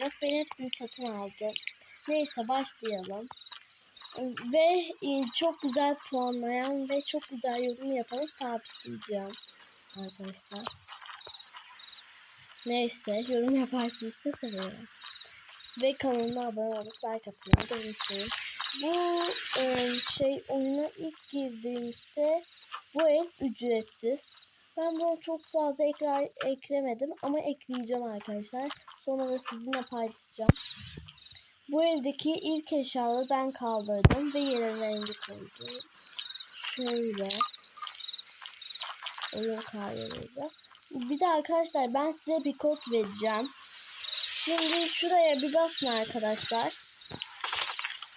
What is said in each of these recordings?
Ben hepsini satın aldım. Neyse başlayalım. Ve e, çok güzel puanlayan ve çok güzel yorum yapanı sabitleyeceğim arkadaşlar. Neyse yorum yaparsınız da seviyorum. Ve kanalıma abone olup like atmayı da unutmayın. Bu e, şey oyuna ilk girdiğimizde bu ev ücretsiz. Ben bunu çok fazla ekler, eklemedim ama ekleyeceğim arkadaşlar. Sonra da sizinle paylaşacağım. Bu evdeki ilk eşyaları ben kaldırdım ve yere rengi koydum. Şöyle. Oyun kaydedildi. Bir de arkadaşlar ben size bir kod vereceğim. Şimdi şuraya bir basın arkadaşlar.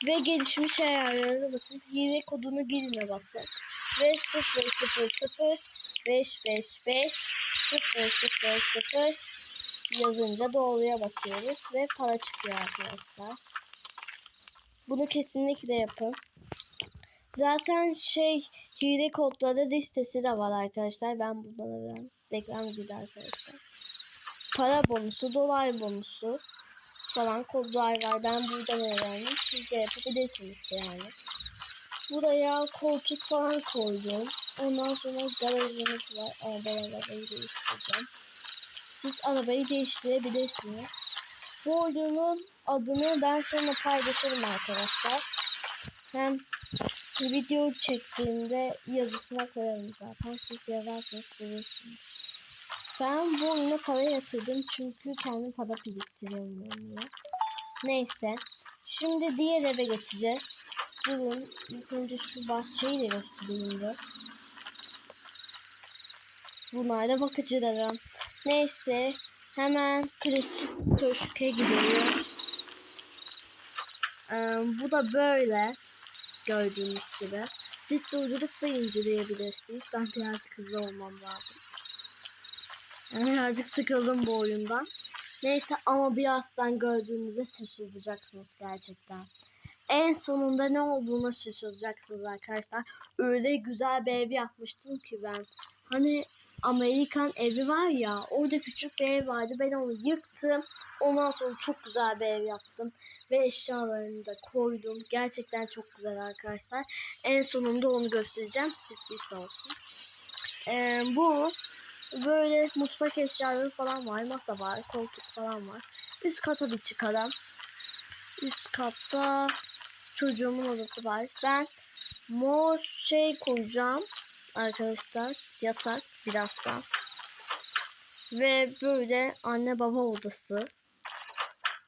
Ve gelişmiş ayarlara basın. Hile kodunu girine basın. Ve 0 0 0 5 5 5 0 0 0 yazınca doğruya basıyoruz ve para çıkıyor arkadaşlar. Bunu kesinlikle yapın. Zaten şey hile kodları listesi de var arkadaşlar. Ben bunları reklam gibi arkadaşlar. Para bonusu, dolar bonusu falan kodlar var. Ben buradan öğrendim. Siz de yapabilirsiniz yani. Buraya koltuk falan koydum. Ondan sonra garajımız var. Arabayı değiştireceğim. Siz arabayı değiştirebilirsiniz. Bu oyunun adını ben sonra paylaşırım arkadaşlar. Hem video çektiğimde yazısına koyarım zaten. Siz yazarsanız bulursunuz. Ben bu oyuna para yatırdım çünkü kendim para biriktiriyorum. Neyse. Şimdi diğer eve geçeceğiz. Durun. İlk önce şu bahçeyi de göstereyim de. Bunlar da bakıcılarım. Neyse. Hemen klasik köşke gidelim. Ee, bu da böyle. Gördüğünüz gibi. Siz durdurup da inceleyebilirsiniz. Ben birazcık hızlı olmam lazım. Yani birazcık sıkıldım bu oyundan. Neyse ama birazdan gördüğünüzde şaşıracaksınız gerçekten. En sonunda ne olduğuna şaşıracaksınız arkadaşlar. Öyle güzel bir ev yapmıştım ki ben. Hani Amerikan evi var ya orada küçük bir ev vardı. Ben onu yıktım. Ondan sonra çok güzel bir ev yaptım. Ve eşyalarını da koydum. Gerçekten çok güzel arkadaşlar. En sonunda onu göstereceğim. Sürpriz olsun. Ee, bu böyle mutfak eşyaları falan var. Masa var. Koltuk falan var. Üst kata bir çıkalım. Üst katta çocuğumun odası var. Ben mor şey koyacağım arkadaşlar. Yatak birazdan. Ve böyle anne baba odası.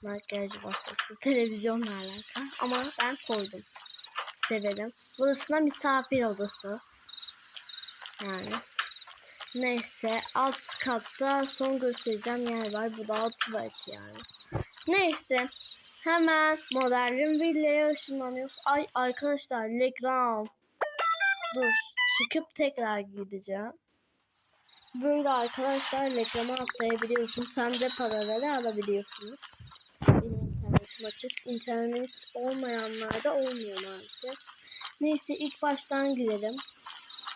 Makyaj masası. Televizyonla alakalı. Ama ben koydum. Severim. Burası da misafir odası. Yani. Neyse alt katta son göstereceğim yer var. Bu da alt tuvalet yani. Neyse. Hemen modern villaya ışınlanıyoruz. Ay arkadaşlar Legram. Dur. Çıkıp tekrar gideceğim. Böyle arkadaşlar reklama atlayabiliyorsunuz. Hem de paraları alabiliyorsunuz. Benim internetim açık. İnternet olmayanlarda olmuyor maalesef. Neyse ilk baştan girelim.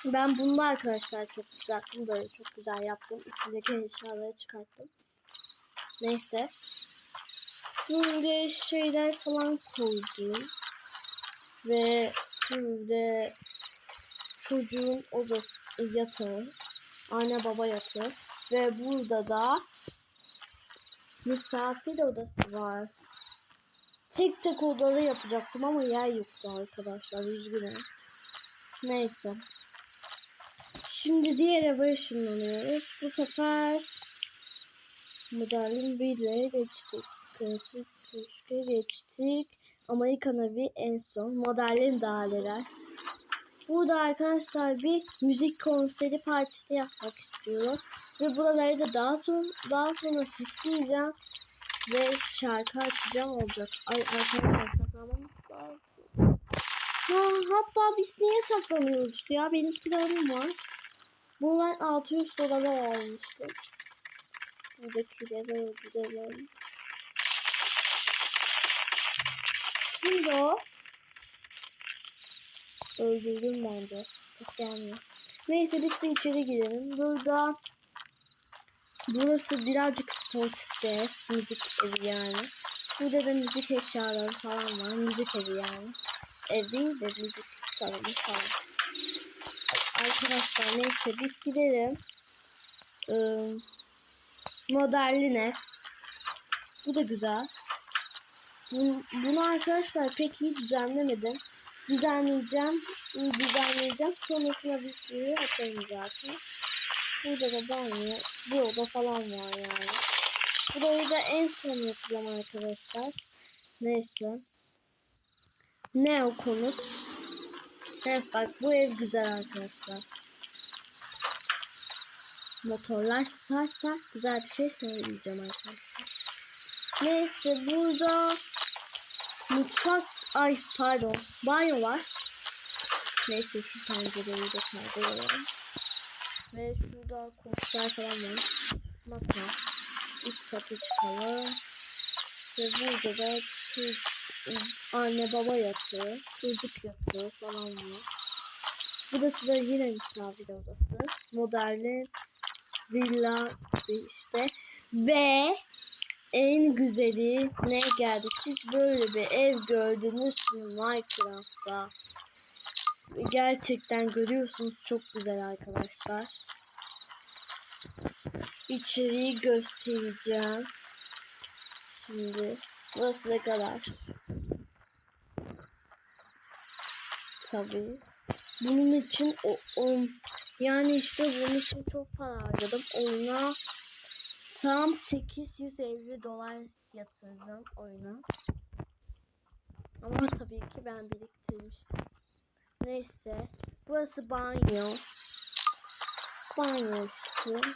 Ben bunu arkadaşlar çok düzelttim. Böyle çok güzel yaptım. İçindeki eşyaları çıkarttım. Neyse. Böyle şeyler falan koydum. Ve böyle çocuğun odası yatağı. Anne baba yatağı. Ve burada da misafir odası var. Tek tek odalı yapacaktım ama yer yoktu arkadaşlar. Üzgünüm. Neyse. Şimdi diğer eve ışınlanıyoruz. Bu sefer modern birliğe geçtik. Klasik köşke geçtik. Amerikan evi en son. Modern daireler. Burada arkadaşlar bir müzik konseri partisi yapmak istiyorum. Ve buraları da daha sonra, daha sonra süsleyeceğim. Ve şarkı açacağım olacak. Ay arkadaşlar saklamamız lazım. Ha, hatta biz niye saklanıyoruz ya? Benim silahım var. Bu ben 600 dolara almıştım. Buradakileri öldürelim. Kimdi o? Öldürdüm bence. Ses gelmiyor. Neyse biz bir içeri girelim. Burada burası birazcık bir ev. Müzik evi yani. Burada da müzik eşyaları falan var. Müzik evi yani. Ev değil de müzik salonu falan. Arkadaşlar neyse biz gidelim. Ee, modelline. Bu da güzel. Bunu, arkadaşlar pek iyi düzenlemedim. Düzenleyeceğim. Düzenleyeceğim. Sonrasında videoyu atarım zaten. Burada da banyo, bir oda falan var yani. Burayı da en son yapacağım arkadaşlar. Neyse. Ne o konut? Evet bak bu ev güzel arkadaşlar. Motorlar sarsa güzel bir şey söyleyeceğim arkadaşlar. Neyse burada mutfak ay pardon banyo var. Neyse şu pencereyi de kaldırıyorum. Ve şurada koltuklar falan var. Masa. Üst kata çıkalım. Ve burada da anne baba yatağı, çocuk yatağı falan var. Burası da yine misafir odası. Modern villa işte. Ve en güzeli ne geldik? Siz böyle bir ev gördünüz mü Minecraft'ta? Gerçekten görüyorsunuz çok güzel arkadaşlar. İçeriği göstereceğim. Şimdi burası ne kadar? Tabii. Bunun için o, o yani işte bunun için çok para harcadım. Oyuna tam 850 dolar yatırdım oyuna. Ama tabii ki ben biriktirmiştim. Neyse. Burası banyo. Banyo üstü.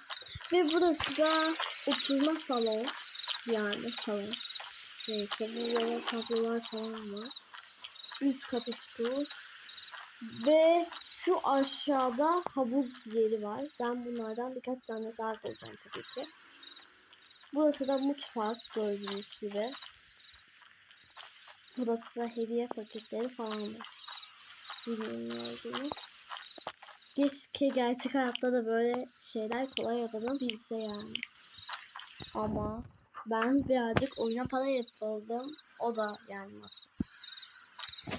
Ve burası da oturma salon. Yani salon. Neyse burada tablolar falan var. Üst kata çıkıyoruz. Ve şu aşağıda havuz yeri var. Ben bunlardan birkaç tane daha koyacağım tabii ki. Burası da mutfak gördüğünüz gibi. Burası da hediye paketleri falan var. Bilmiyorum. Keşke gerçek hayatta da böyle şeyler kolay yapılabilse yani. Ama ben birazcık oyuna para yatırdım. O da gelmez.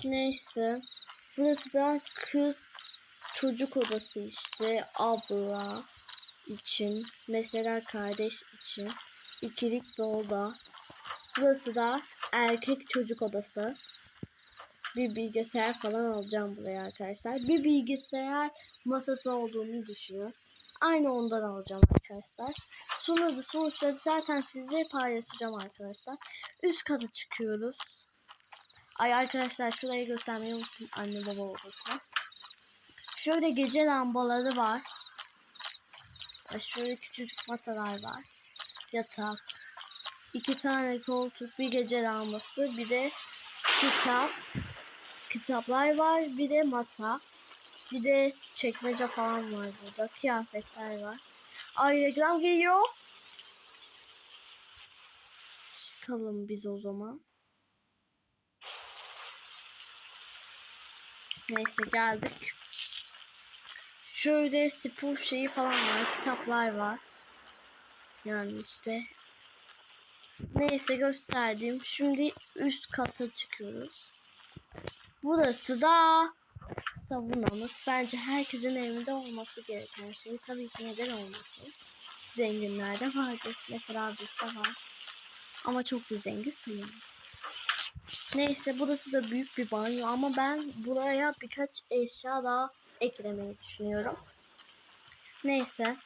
Neyse. Burası da kız çocuk odası işte. Abla için. Mesela kardeş için. İkilik bir oda. Burası da erkek çocuk odası. Bir bilgisayar falan alacağım buraya arkadaşlar. Bir bilgisayar masası olduğunu düşünün. Aynı ondan alacağım arkadaşlar. Da sonuçları zaten size paylaşacağım arkadaşlar. Üst kata çıkıyoruz. Ay arkadaşlar şurayı göstermeyi unuttum anne baba odasına. Şöyle gece lambaları var. Şöyle küçücük masalar var. Yatak. iki tane koltuk, bir gece lambası, bir de kitap. Kitaplar var, bir de masa. Bir de çekmece falan var burada. Kıyafetler var. Ay reklam geliyor. Çıkalım biz o zaman. Neyse geldik. Şöyle spor şeyi falan var. Kitaplar var. Yani işte. Neyse gösterdim. Şimdi üst kata çıkıyoruz. Burası da savunmamız. Bence herkesin evinde olması gereken şey. Tabii ki neden olmasın. Zenginlerde vardır. Mesela bizde var. Ama çok da zengin sayılmaz. Neyse burası da büyük bir banyo ama ben buraya birkaç eşya daha eklemeyi düşünüyorum. Neyse.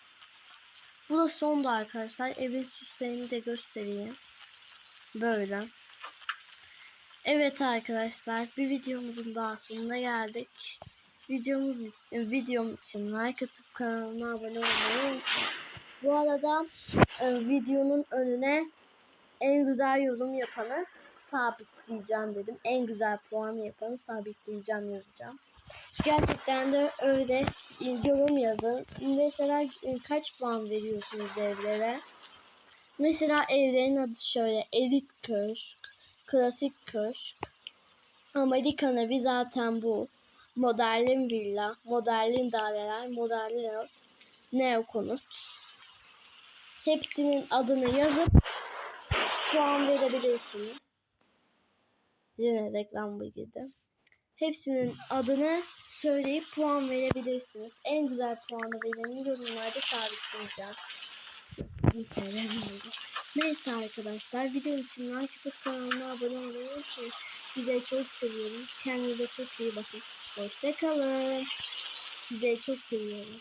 Bu da sondu arkadaşlar. Evin süslerini de göstereyim. Böyle. Evet arkadaşlar bir videomuzun daha sonuna geldik. Videomuz videom için like atıp kanalıma abone olmayı unutmayın. Bu arada e, videonun önüne en güzel yorum yapanı sabitleyeceğim dedim. En güzel puanı yapanı sabitleyeceğim yazacağım. Gerçekten de öyle yorum yazın. Mesela e, kaç puan veriyorsunuz evlere? Mesela evlerin adı şöyle elit köşk, klasik köşk, Amerikan evi zaten bu. Modern villa, modern daireler, modern neo konut. hepsinin adını yazıp puan verebilirsiniz. Yine reklam girdi. Hepsinin adını söyleyip puan verebilirsiniz. En güzel puanı vereni yorumlarda sabitleyeceğim. Neyse arkadaşlar video için like atıp kanalıma abone olmayı unutmayın. Size çok seviyorum. Kendinize çok iyi bakın. Hoşçakalın. Size çok seviyorum.